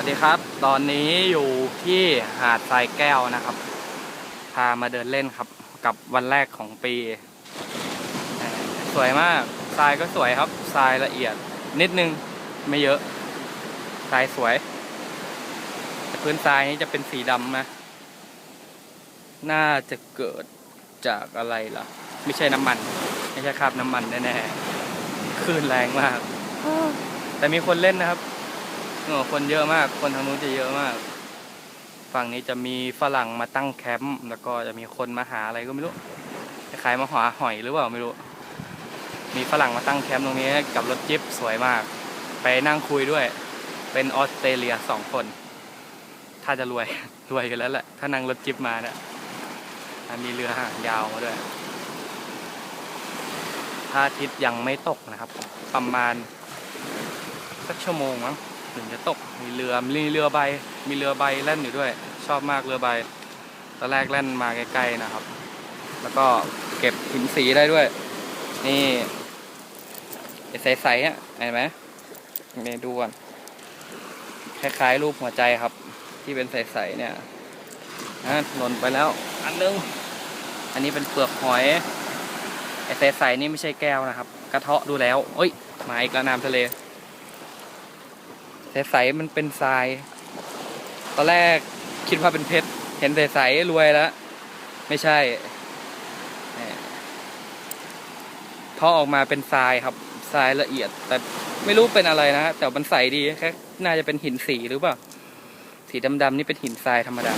วัสดีครับ ตอนนี้อยู่ที่หาดทรายแก้วนะครับ พามาเดินเล่นครับ กับวันแรกของปีเอ่อสวยมากทรายก็สวยครับทรายละเอียดนิดนึงไม่เยอะทรายสวย แต่พื้นทรายนี้จะเป็นสีดำนะ น่าจะเกิดจากอะไรล่ะ ไม่ใช่น้ำมัน ไม่ใช่คราบน้ำมันแน่ๆคลื่นแรงมาก แต่มีคนเล่นนะครับ เออคนเยอะมาก คนทางนู้นจะเยอะมาก ฝั่งนี้จะมีฝรั่งมาตั้งแคมป์ แล้วก็จะมีคนมาหาอะไรก็ไม่รู้คล้ายมาหาหอยหรือเปล่าไม่รู้ มีฝรั่งมาตั้งแคมป์ตรงนี้กับรถจิ๊บสวยมาก ไปนั่งคุยด้วย เป็นออสเตรเลียสองคน ถ้าจะรวย รวยกันแล้วแหละ ถ้านั่งรถจิ๊บมาเนี่ยอะมีเรือหางยาวมาด้วยพระอาทิตย์ยังไม่ตกนะครับ ประมาณสักชั่วโมงมั้ง ถึงจะตกมีเรือมีเรือใบ มีเรือใบแล่นอยู่ด้วย ชอบมากเรือใบตอนแรกแล่นมาใกล้ๆนะครับ แล้วก็เก็บหินสีได้ด้วย นี่ใสๆอะเห็นไหมนี่ดูก่อนคล้ายๆ รูปหัวใจครับ ที่เป็นใสๆเนี่ยอะหล่นไปแล้ว อันนึง อันนี้เป็นเปลือกหอยไอ้ใสๆนี่ไม่ใช่แก้วนะครับ กระเทาะดูแล้วเอ้ยมายกระน้ำทะเล ใสๆมันเป็นทราย ตอนแรกคิดว่าเป็นเพชร เห็นใสๆรวยแล้ว ไม่ใช่พอออกมาเป็นทรายครับทรายละเอียด แต่ไม่รู้เป็นอะไรนะแต่มันใสดีแค่น่าจะเป็นหินสีหรือเปล่า สีดำๆนี่เป็นหินทรายธรรมดา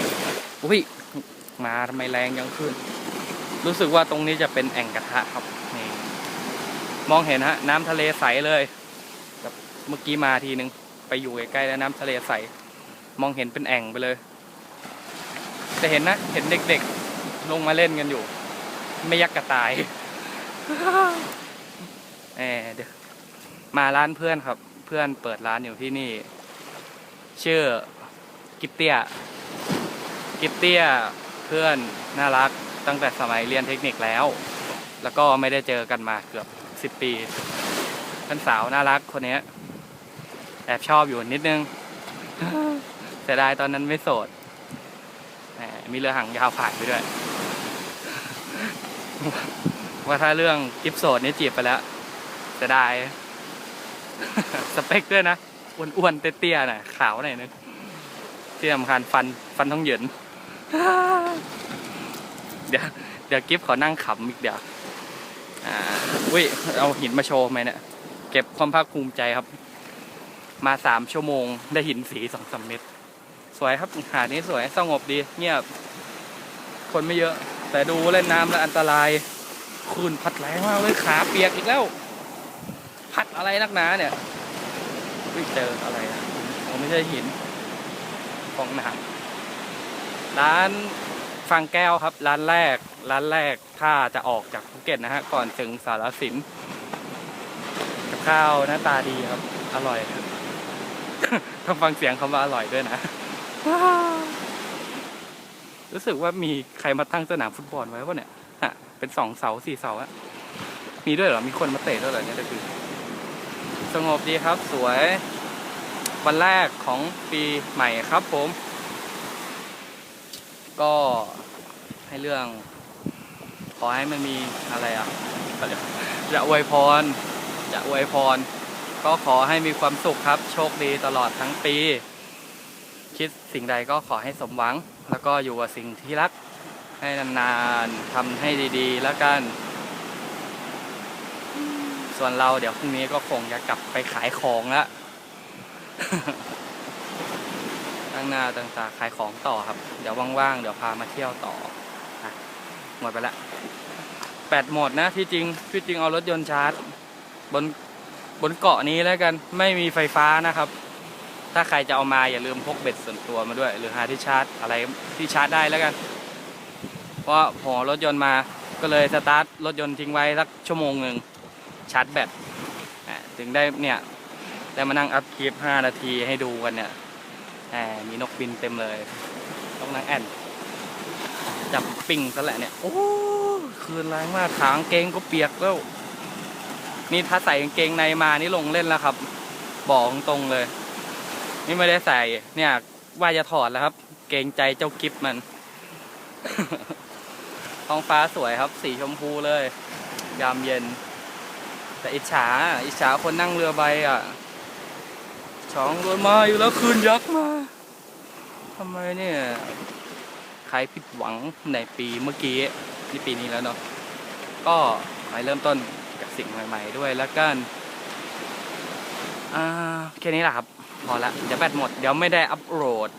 อุ้ยมาทำไมแรงยังขึ้น รู้สึกว่าตรงนี้จะเป็นแอ่งกระทะครับนี่มองเห็นฮะ น้ำทะเลใสเลยแบบเมื่อกี้มาทีนึง ไปอยู่ใกล้ๆแล้วน้ำทะเลใส มองเห็นเป็นแอ่งไปเลย แต่เห็นนะ เห็นเด็กๆ ลงมาเล่นกันอยู่ ไม่ยักกระตายแหมเดี๋ยวมาร้านเพื่อนครับ เพื่อนเปิดร้านอยู่ที่นี่ ชื่อกิตเตียกิตเตียเพื่อนน่ารักตั้งแต่สมัยเรียนเทคนิคแล้ว แล้วก็ไม่ได้เจอกันมาเกือบสิบปีเพื่อนสาวน่ารักคนนี้ อบชอบอยู่นิดนึงเสียดายตอนนั้นไม่โสดแหมมีเรือหางยาวผ่านไปด้วย ว่าถ้าเรื่องกิฟโสดนี่จีบไปแล้วเสียดาย สเปคด้วยนะอ้วนๆเตี้ยๆหน่อยขาวหน่อยนึงที่สำคัญฟันฟันต้องเหยินเดี๋ยวเดี๋ยวกิฟขอนั่งขำอีกเดี๋ยวอ่าอุ้ยเอาหินมาโชว์ไหมเนี่ยเก็บความภาคภูมิใจครับ มาสามชั่วโมงได้หินสีสองสามเม็ดสวยครับหาดนี้สวยสงบดี เงียบ คนไม่เยอะ แต่ดูเล่นน้ำแล้วอันตรายคลื่นพัดแรงมากเลยขาเปียกอีกแล้ว พัดอะไรนักหนาเนี่ยไม่เจออะไรนะผมไม่ใช่หินฟองน้ำร้านฟังแก้วครับ ร้านแรก ร้านแรกถ้าจะออกจากภูเก็ตนะฮะ ก่อนถึงสารสินกับข้าวหน้าตาดีครับ อร่อยครับ ต้องฟังเสียงคำว่าอร่อยด้วยนะ รู้สึกว่ามีใครมาตั้งสนามฟุตบอลไว้ป่ะเนี่ยฮะเป็นสองเสาสี่เสาอะมีด้วยเหรอ มีคนมาเตะด้วยเหรอเนี่ยก็คือ สงบดีครับสวย วันแรกของปีใหม่ครับผม ก็ให้เรื่อง ขอให้มันมีอะไรอะจะอวยพร จะอวยพร ก็ขอให้มีความสุขครับ โชคดีตลอดทั้งปี คิดสิ่งใดก็ขอให้สมหวัง แล้วก็อยู่กับสิ่งที่รัก ให้นานๆทำให้ดีๆ แล้วกัน ส่วนเราเดี๋ยวพรุ่งนี้ก็คงจะกลับไปขายของละตั้งหน้าตั้งตาขายของต่อครับ เดี๋ยวว่างๆ เดี๋ยวพามาเที่ยวต่ออะหมดไปละแปดหมดนะที่จริงที่จริงเอารถยนต์ชาร์จ บน บนเกาะนี้แล้วกันไม่มีไฟฟ้านะครับ ถ้าใครจะเอามาอย่าลืมพกเบ็ดส่วนตัวมาด้วย หรือหาที่ชาร์จอะไรที่ชาร์จได้แล้วกัน เพราะพอรถยนต์มาก็เลยสตาร์ทรถยนต์ทิ้งไว้สักชั่วโมงหนึ่งชาร์จแบตถึงได้เนี่ยได้มานั่งอัพคลิป 5 นาทีให้ดูกันเนี่ยมีนกบินเต็มเลยนกนางแอ่นจับปิงซะแหละเนี่ย โอ้ คืนแรงมากขางเกงก็เปียกแล้ว นี่ถ้าใส่กางเกงในมานี่ลงเล่นแล้วครับ บอกตรงๆเลย นี่ไม่ได้ใส่ เนี่ยว่าจะถอดแล้วครับ เกงใจเจ้ากิฟมัน ท้องฟ้าสวยครับ สีชมพูเลย ยามเย็น แต่อิจฉา อิจฉาคนนั่งเรือใบอะช้องรวนมาอยู่แล้วคืนยักษ์มาทำไมเนี่ยใครผิดหวังในปีเมื่อกี้นี่ปีนี้แล้วเนาะก็ไปเริ่มต้น กับสิ่งใหม่ ๆ ด้วยแล้วกันอ่าแค่นี้แหละครับ พอละเดี๋ยวแบตหมด เดี๋ยวไม่ได้อัปโหลด